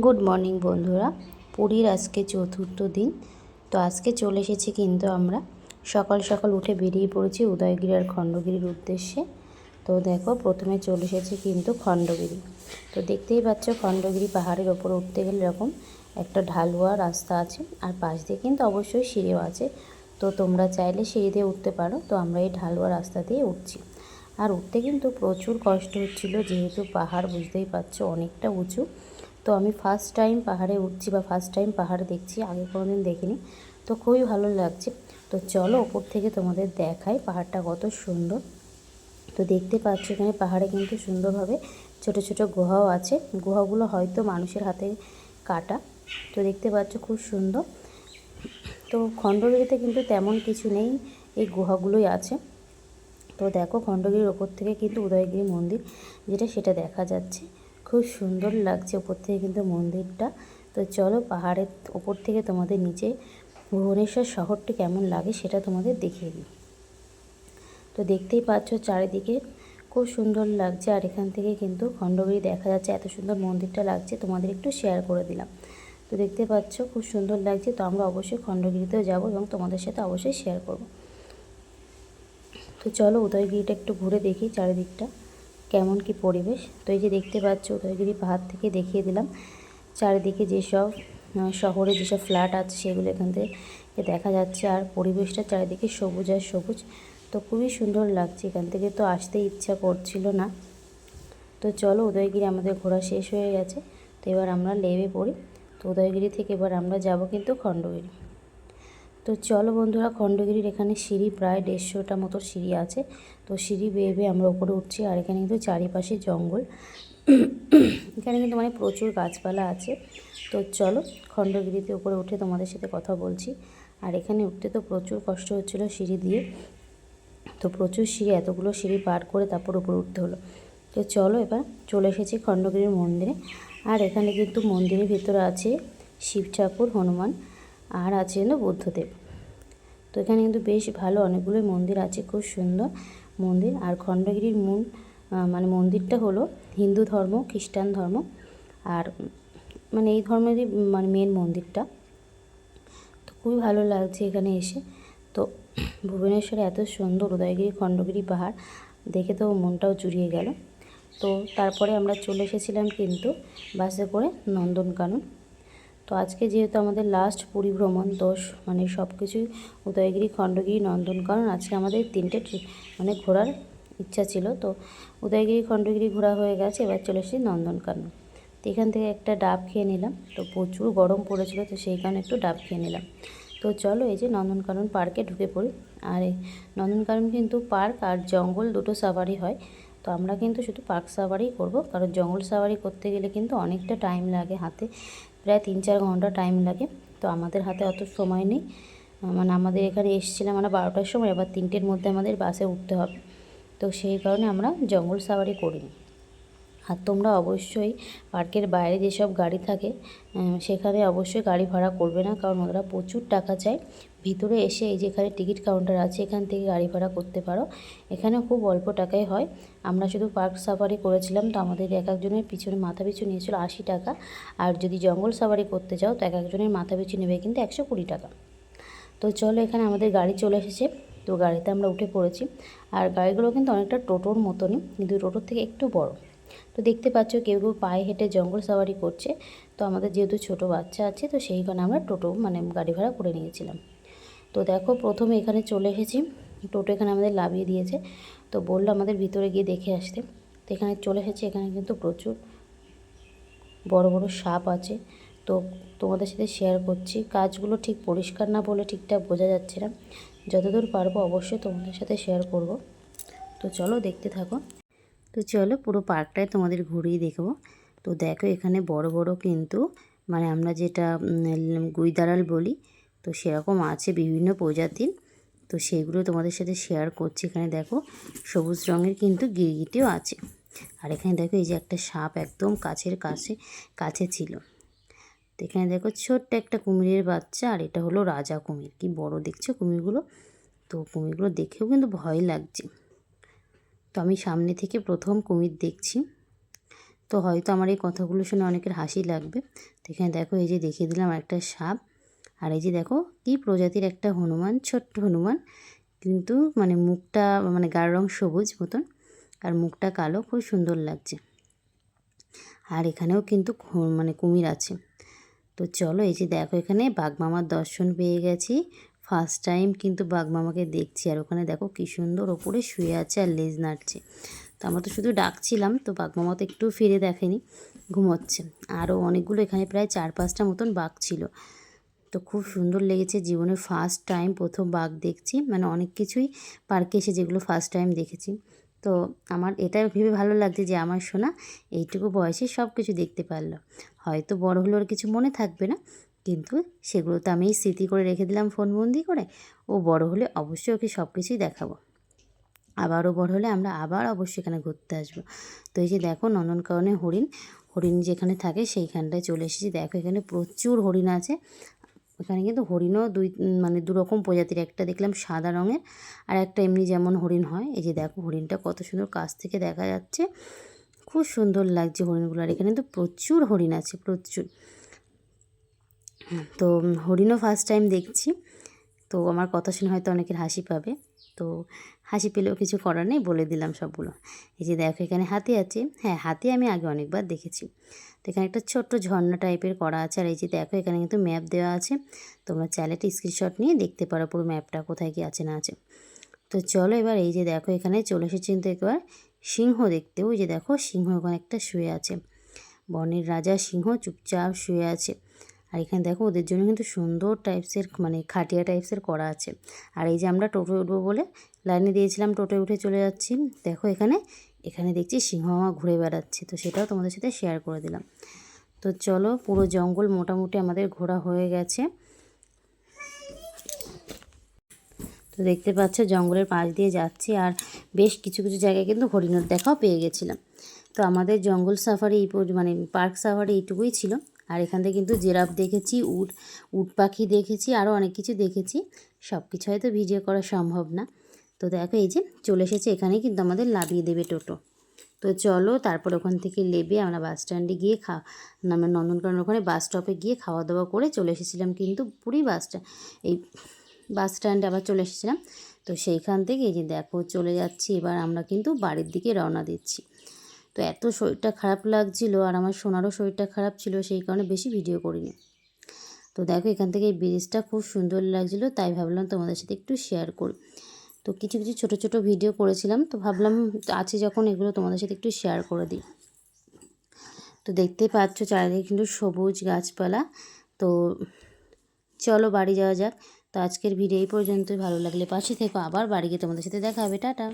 Good morning বন্ধুরা। পুরীর আজকে চতুর্থ দিন। তো আজকে চলে এসেছি কিন্তু আমরা। সকাল সকাল উঠে বেরিয়ে পড়েছি উদয়গিরি আর খণ্ডগিরির উদ্দেশ্যে। তো দেখো, প্রথমে চলে এসেছি কিন্তু খণ্ডগিরি। তো দেখতেই পাচ্ছ, খণ্ডগিরি পাহাড়ের ওপর উঠতে গেলে এরকম একটা ঢালুয়া রাস্তা আছে। আর পাশ দিয়ে কিন্তু অবশ্যই সিঁড়িও আছে। তো তোমরা চাইলে সিঁড়ি দিয়ে উঠতে পারো। তো আমরা এই ঢালুয়া রাস্তা দিয়ে উঠছি। আর উঠতে কিন্তু প্রচুর কষ্ট হচ্ছিল। যেহেতু পাহাড় বুঝতেই পারছ, অনেকটা উঁচু। তো আমি ফার্স্ট টাইম পাহাড়ে উঠছি বা ফার্স্ট টাইম পাহাড় দেখছি, আগে কোনো দিন দেখিনি। তো খুবই ভালো লাগছে। তো চলো ওপর থেকে তোমাদের দেখাই পাহাড়টা কত সুন্দর। তো দেখতে পাচ্ছ এখানে পাহাড়ে কিন্তু সুন্দরভাবে ছোট ছোট গুহাও আছে। গুহাগুলো হয়তো মানুষের হাতে কাটা। তো দেখতে পাচ্ছ খুব সুন্দর। তো খণ্ডগিরিতে কিন্তু তেমন কিছু নেই, এই গুহাগুলোই আছে। তো দেখো খণ্ডগিরির ওপর থেকে কিন্তু উদয়গিরি মন্দির, যেটা সেটা দেখা যাচ্ছে। খুব সুন্দর লাগছে ওপর থেকে কিন্তু মন্দিরটা। তো চলো পাহাড়ের ওপর থেকে তোমাদের নিচে ভুবনেশ্বর শহরটি কেমন লাগে সেটা তোমাদের দেখিয়ে দিই। তো দেখতেই পাচ্ছ চারিদিকে খুব সুন্দর লাগছে আর এখান থেকে কিন্তু খণ্ডগিরি দেখা যাচ্ছে, এত সুন্দর মন্দিরটা লাগছে, তোমাদের একটু শেয়ার করে দিলাম। তো দেখতে পাচ্ছ খুব সুন্দর লাগছে, তো আমরা অবশ্যই খণ্ডগিরিতেও যাব এবং তোমাদের সাথে অবশ্যই শেয়ার করব। তো চলো উদয়গিরিটা একটু ঘুরে দেখি চারিদিকটা। কেমন কি পরিবেশ। তো এই যে দেখতে পাচ্ছ উদয়গিরি পাহাড় থেকে দেখিয়ে দিলাম, চারিদিকে যেসব শহরে যেসব ফ্ল্যাট আছে সেগুলো এখান থেকে দেখা যাচ্ছে আর পরিবেশটা চারিদিকে সবুজ আর সবুজ। তো খুবই সুন্দর লাগছে, এখান থেকে তো আসতে ইচ্ছা করছিল না। তো চলো উদয়গিরি আমাদের ঘোরা শেষ হয়ে গেছে, তো এবার আমরা লেবে পড়ি। তো উদয়গিরি থেকে এবার আমরা যাব কিন্তু খণ্ডগিরি। তো চলো বন্ধুরা, খণ্ডগিরির এখানে সিঁড়ি প্রায় দেড়শোটা মতো সিঁড়ি আছে। তো সিঁড়ি বেয়ে বেয়ে আমরা ওপরে উঠছি আর এখানে কিন্তু চারিপাশে জঙ্গল। এখানে কিন্তু মানে প্রচুর গাছপালা আছে। তো চলো খণ্ডগিরিতে উপরে উঠে তোমাদের সাথে কথা বলছি। আর এখানে উঠতে তো প্রচুর কষ্ট হচ্ছিল সিঁড়ি দিয়ে। তো প্রচুর সিঁড়ি, এতগুলো সিঁড়ি পার করে তারপর উপরে উঠতে হলো। তো চলো এবার চলে এসেছি খণ্ডগিরির মন্দিরে। আর এখানে কিন্তু মন্দিরের ভিতরে আছে শিব ঠাকুর, হনুমান। আর আছে হলো বুদ্ধদেব। তো এখানে কিন্তু বেশ ভালো অনেকগুলো মন্দির আছে, খুব সুন্দর মন্দির। আর খণ্ডগিরির মূল মানে মন্দিরটা হলো হিন্দু ধর্ম, খ্রিস্টান ধর্ম। আর মানে এই ধর্মেরই মানে মেন মন্দিরটা। তো খুবই ভালো লাগছে এখানে এসে। তো ভুবনেশ্বরে এত সুন্দর উদয়গিরি, খণ্ডগিরি পাহাড়, দেখে তো মনটাও জুড়িয়ে গেল। তো তারপরে আমরা চলে এসেছিলাম কিন্তু বাসে করে নন্দনকানন। তো আজকে যেহেতু আমাদের লাস্ট পুরী ভ্রমণ দোষ মানে সব কিছুই উদয়গিরি, খণ্ডগিরি নন্দনকানন আজকে আমাদের তিনটে মানে ঘোরার ইচ্ছা ছিল। তো উদয়গিরি, খণ্ডগিরি ঘোরা হয়ে গেছে, এবার চলে এসেছি নন্দনকানন তো এখান থেকে একটা ডাব খেয়ে নিলাম। তো প্রচুর গরম পড়েছিল, তো সেই কারণে একটু ডাব খেয়ে নিলাম। তো চলো এই যে নন্দনকানন পার্কে ঢুকে পড়ি। আর এই নন্দনকানন কিন্তু পার্ক আর জঙ্গল দুটো সাফারি হয়। তো আমরা কিন্তু শুধু পার্ক সাফারি করব, কারণ জঙ্গল সাফারি করতে গেলে কিন্তু অনেকটা টাইম লাগে হাতে। প্রায় তিন চার ঘণ্টা টাইম লাগে। তো আমাদের হাতে অত সময় নেই। মানে আমাদের এখানে এসেছিলাম আমরা বারোটার সময় আবার তিনটের মধ্যে আমাদের বাসে উঠতে হবে। তো সেই কারণে আমরা জঙ্গল সাওয়ারি করিনি। আর তোমরা অবশ্যই পার্কের বাইরে যেসব গাড়ি থাকে সেখানে অবশ্যই গাড়ি ভাড়া করবে না, কারণ ওরা প্রচুর টাকা চায়। ভিতরে এসে এই যেখানে টিকিট কাউন্টার আছে, এখান থেকে গাড়ি ভাড়া করতে পারো। এখানে খুব অল্প টাকায় হয়। আমরা শুধু পার্ক সাফারি করেছিলাম, তো আমাদের এক একজনের পিছনে মাথা পিছু নিয়েছিল আশি টাকা। আর যদি জঙ্গল সাফারি করতে চাও, তো এক একজনের মাথা পিছু নেবে কিন্তু একশো কুড়ি টাকা। তো চলো এখানে আমাদের গাড়ি চলে এসেছে। তো গাড়িতে আমরা উঠে পড়েছি। আর গাড়িগুলো কিন্তু অনেকটা টোটোর মতনই, কিন্তু টোটোর থেকে একটু বড়। তো দেখতে পাচ্ছ কেউ কেউ পায়ে হেঁটে জঙ্গল সাফারি করছে। তো আমাদের যেহেতু ছোট বাচ্চা আছে, তো সেই কারণে আমরা টোটো মানে গাড়ি ভাড়া করে নিয়েছিলাম। তো দেখো প্রথমে এখানে চলে এসেছি। টোটো এখানে আমাদের লাভিয়ে দিয়েছে। তো বলল আমাদের ভিতরে গিয়ে দেখে আসতে। তো এখানে চলে এসেছি। এখানে কিন্তু প্রচুর বড় বড় সাপ আছে। তো তোমাদের সাথে শেয়ার করছি। কাজগুলো ঠিক পরিষ্কার না বলে ঠিকঠাক বোঝা যাচ্ছে না। যতদূর পারব অবশ্যই তোমাদের সাথে শেয়ার করব। তো চলো দেখতে থাকো। তো চলো পুরো পার্কটাই তোমাদের ঘুরিয়ে দেখব। তো দেখো এখানে বড় বড় কিন্তু মানে আমরা যেটা গুইদারাল বলি, তো সেরকম আছে বিভিন্ন প্রজাতির। তো সেইগুলো তোমাদের সাথে শেয়ার করছি। এখানে দেখো সবুজ রঙের কিন্তু গিরগিটিও আছে। আর এখানে দেখো এই যে একটা সাপ একদম কাছের কাছে কাছে ছিল। তো এখানে দেখো ছোট্ট একটা কুমিরের বাচ্চা, আর এটা হলো রাজা কুমির। কি বড় দেখছ কুমিরগুলো? তো কুমিরগুলো দেখেও কিন্তু ভয় লাগছে। তো আমি সামনে থেকে প্রথম কুমির দেখছি। তো হয়তো আমার এই কথাগুলো শুনে অনেকের হাসি লাগবে। তো এখানে দেখো, এই যে দেখিয়ে দিলাম একটা সাপ। আর এই যে দেখো, কি প্রজাতির একটা হনুমান, ছোট্ট হনুমান। কিন্তু মানে মুখটা মানে গাঢ় রং সবুজ মতন। আর মুখটা কালো, খুব সুন্দর লাগছে। আর এখানেও কিন্তু মানে কুমির আছে। তো চলো, এই যে দেখো, এখানে বাঘমামার দর্শন পেয়ে গেছি। ফার্স্ট টাইম কিন্তু বাঘমামাকে দেখছি আর ওখানে দেখো কী সুন্দর ওপরে শুয়ে আছে আর লেজ নাড়ছে। তো আমরা তো শুধু ডাকছিলাম, তো বাঘমামা তো একটু ফিরে দেখেনি, ঘুমোচ্ছে। আরও অনেকগুলো এখানে প্রায় চার পাঁচটা মতন বাঘ ছিল। তো খুব সুন্দর লেগেছে জীবনের ফার্স্ট টাইম প্রথম বাঘ দেখছি মানে অনেক কিছুই পার্কে এসে যেগুলো ফার্স্ট টাইম দেখেছি। তো আমার এটা ভেবে ভালো লাগছে যে আমার সোনা এইটুকু বয়সে সব কিছু দেখতে পারল। হয়তো বড় হলে ওর কিছু মনে থাকবে না কিন্তু সেগুলো তো আমি স্মৃতি করে রেখে দিলাম ফোনবন্দি করে। ও বড় হলে অবশ্যই ওকে সব কিছুই দেখাবো। আবারও বড় হলে আমরা আবার অবশ্যই এখানে ঘুরতে আসব। তো এই যে দেখো নন্দনকাননে হরিণ হরিণ যেখানে থাকে সেইখানটায় চলে এসেছি। দেখো এখানে প্রচুর হরিণ আছে। এখানে কিন্তু হরিণও দুই মানে দুরকম প্রজাতির, একটা দেখলাম সাদা রঙের আর একটা এমনি যেমন হরিণ হয়। এই যে দেখো হরিণটা কত সুন্দর কাছ থেকে দেখা যাচ্ছে। খুব সুন্দর লাগছে হরিণগুলো। আর এখানে তো প্রচুর হরিণ আছে, প্রচুর। তো হরিণও ফার্স্ট টাইম দেখছি। তো আমার কথা শুনে হয়তো অনেকের হাসি পাবে। তো হাসি পেলেও কিছু করার নেই, বলে দিলাম সবগুলো। এই যে দেখো এখানে হাতি আছে। হ্যাঁ হাতি আমি আগে অনেকবার দেখেছি। তো এখানে একটা ছোট্ট ঝর্ণা টাইপের করা আছে। আর এই যে দেখো এখানে কিন্তু ম্যাপ দেওয়া আছে। তোমরা চাইলে একটা স্ক্রিনশট নিয়ে দেখতে পারো পুরো ম্যাপটা কোথায় কি আছে, না আছে। তো চলো এবার এই যে দেখো এখানে চলে এসেছি কিন্তু একবার সিংহ দেখতে। ওই যে দেখো সিংহ ওখানে একটা শুয়ে আছে। বনের রাজা সিংহ চুপচাপ শুয়ে আছে। আর এখানে দেখো ওদের জন্য কিন্তু সুন্দর টাইপসের মানে খাটিয়া টাইপসের করা আছে। আর এই যে আমরা টোটো উঠবো বলে লাইনে দিয়েছিলাম, টোটোয় উঠে চলে যাচ্ছি। দেখো এখানে এখানে দেখছি সিংহ মামা ঘুরে বেড়াচ্ছে। তো সেটাও তোমাদের সাথে শেয়ার করে দিলাম। তো চলো, পুরো জঙ্গল মোটামুটি আমাদের ঘোরা হয়ে গেছে। তো দেখতে পাচ্ছ, জঙ্গলের পাশ দিয়ে যাচ্ছি আর বেশ কিছু কিছু জায়গায় কিন্তু হরিণের দেখাও পেয়ে গেছিলাম। তো আমাদের জঙ্গল সাফারি এই মানে পার্ক সাফারি এইটুকুই ছিল। আর এখান থেকে কিন্তু জেরাফ দেখেছি, উট উট পাখি দেখেছি আরও অনেক কিছু দেখেছি। সব কিছু হয়তো ভিডিও করা সম্ভব না। তো দেখো এই যে চলে এসেছে, এখানেই কিন্তু আমাদের লাভিয়ে দেবে টোটো। তো চলো তারপর ওখান থেকে লেবে আমরা বাস স্ট্যান্ডে গিয়ে খা, আমরা নন্দনকানন ওখানে বাস স্টপে গিয়ে খাওয়া দাওয়া করে চলে এসেছিলাম কিন্তু পুরী বাস স্ট্যান্ড এই বাস স্ট্যান্ডে আবার চলে এসেছিলাম। তো সেইখান থেকে এই যে দেখো চলে যাচ্ছি, এবার আমরা কিন্তু বাড়ির দিকে রওনা দিচ্ছি। তো এত শরীরটা খারাপ লাগছিল আর আমার সোনারও শরীরটা খারাপ ছিল, সেই কারণে বেশি ভিডিও করিনি। তো দেখো এখান থেকে এই ব্রিজটা খুব সুন্দর লাগছিল, তাই ভাবলাম তোমাদের সাথে একটু শেয়ার করি। তো কিছু কিছু ছোট ছোট ভিডিও করেছিলাম, তো ভাবলাম আছে যখন এগুলো তোমাদের সাথে একটু শেয়ার করে দিই। তো দেখতেই পাচ্ছ চারিদিকে কিন্তু সবুজ গাছপালা, তো চলো বাড়ি যাওয়া যাক। তো আজকের ভিডিও এই পর্যন্তই, ভালো লাগলে পাশে থেকো, আবার বাড়ি গিয়ে তোমাদের সাথে দেখা হবে, টাটা।